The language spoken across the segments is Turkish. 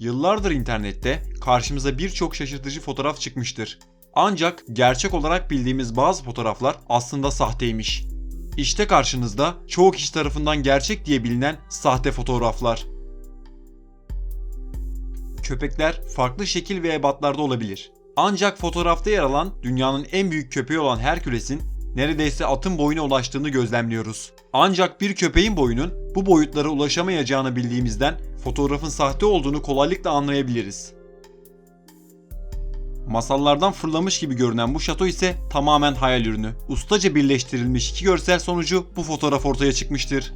Yıllardır internette karşımıza birçok şaşırtıcı fotoğraf çıkmıştır. Ancak gerçek olarak bildiğimiz bazı fotoğraflar aslında sahteymiş. İşte karşınızda çoğu kişi tarafından gerçek diye bilinen sahte fotoğraflar. Köpekler farklı şekil ve ebatlarda olabilir. Ancak fotoğrafta yer alan dünyanın en büyük köpeği olan Herküles'in neredeyse atın boyuna ulaştığını gözlemliyoruz. Ancak bir köpeğin boyunun bu boyutlara ulaşamayacağını bildiğimizden fotoğrafın sahte olduğunu kolaylıkla anlayabiliriz. Masallardan fırlamış gibi görünen bu şato ise tamamen hayal ürünü. Ustaca birleştirilmiş iki görsel sonucu bu fotoğraf ortaya çıkmıştır.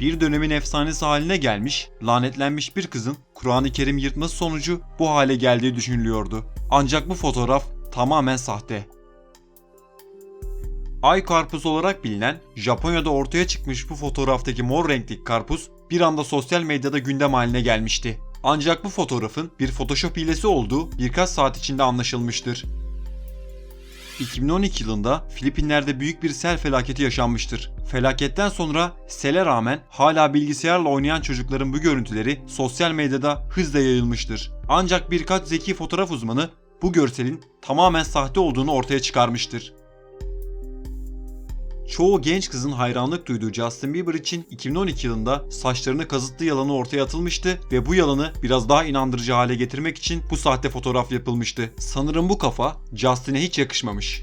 Bir dönemin efsanesi haline gelmiş, lanetlenmiş bir kızın Kur'an-ı Kerim yırtması sonucu bu hale geldiği düşünülüyordu. Ancak bu fotoğraf tamamen sahte. Ay karpuz olarak bilinen Japonya'da ortaya çıkmış bu fotoğraftaki mor renkli karpuz bir anda sosyal medyada gündem haline gelmişti. Ancak bu fotoğrafın bir Photoshop hilesi olduğu birkaç saat içinde anlaşılmıştır. 2012 yılında Filipinler'de büyük bir sel felaketi yaşanmıştır. Felaketten sonra sele rağmen hala bilgisayarla oynayan çocukların bu görüntüleri sosyal medyada hızla yayılmıştır. Ancak birkaç zeki fotoğraf uzmanı bu görselin tamamen sahte olduğunu ortaya çıkarmıştır. Çoğu genç kızın hayranlık duyduğu Justin Bieber için 2012 yılında saçlarını kazıttığı yalanı ortaya atılmıştı ve bu yalanı biraz daha inandırıcı hale getirmek için bu sahte fotoğraf yapılmıştı. Sanırım bu kafa Justin'e hiç yakışmamış.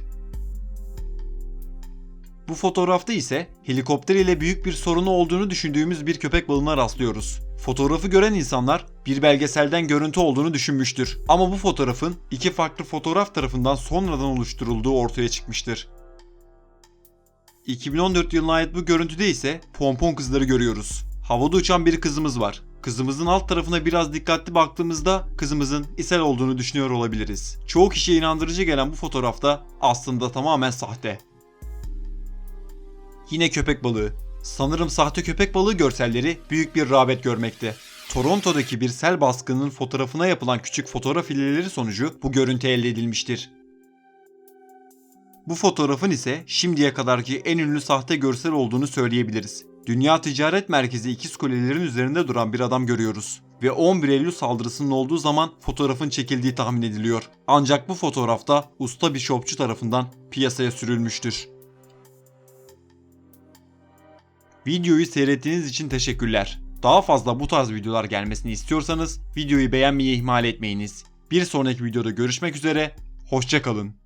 Bu fotoğrafta ise helikopter ile büyük bir sorunu olduğunu düşündüğümüz bir köpek balığına rastlıyoruz. Fotoğrafı gören insanlar bir belgeselden görüntü olduğunu düşünmüştür. Ama bu fotoğrafın iki farklı fotoğraf tarafından sonradan oluşturulduğu ortaya çıkmıştır. 2014 yılına ait bu görüntüde ise pompon kızları görüyoruz. Havada uçan bir kızımız var. Kızımızın alt tarafına biraz dikkatli baktığımızda kızımızın ishal olduğunu düşünüyor olabiliriz. Çoğu kişiye inandırıcı gelen bu fotoğrafta aslında tamamen sahte. Yine köpek balığı. Sanırım sahte köpek balığı görselleri büyük bir rağbet görmekte. Toronto'daki bir sel baskınının fotoğrafına yapılan küçük fotoğraf hileleri sonucu bu görüntü elde edilmiştir. Bu fotoğrafın ise şimdiye kadarki en ünlü sahte görsel olduğunu söyleyebiliriz. Dünya Ticaret Merkezi ikiz kulelerin üzerinde duran bir adam görüyoruz ve 11 Eylül saldırısının olduğu zaman fotoğrafın çekildiği tahmin ediliyor. Ancak bu fotoğrafta usta bir şopçu tarafından piyasaya sürülmüştür. Videoyu seyrettiğiniz için teşekkürler. Daha fazla bu tarz videolar gelmesini istiyorsanız videoyu beğenmeyi ihmal etmeyiniz. Bir sonraki videoda görüşmek üzere, hoşçakalın.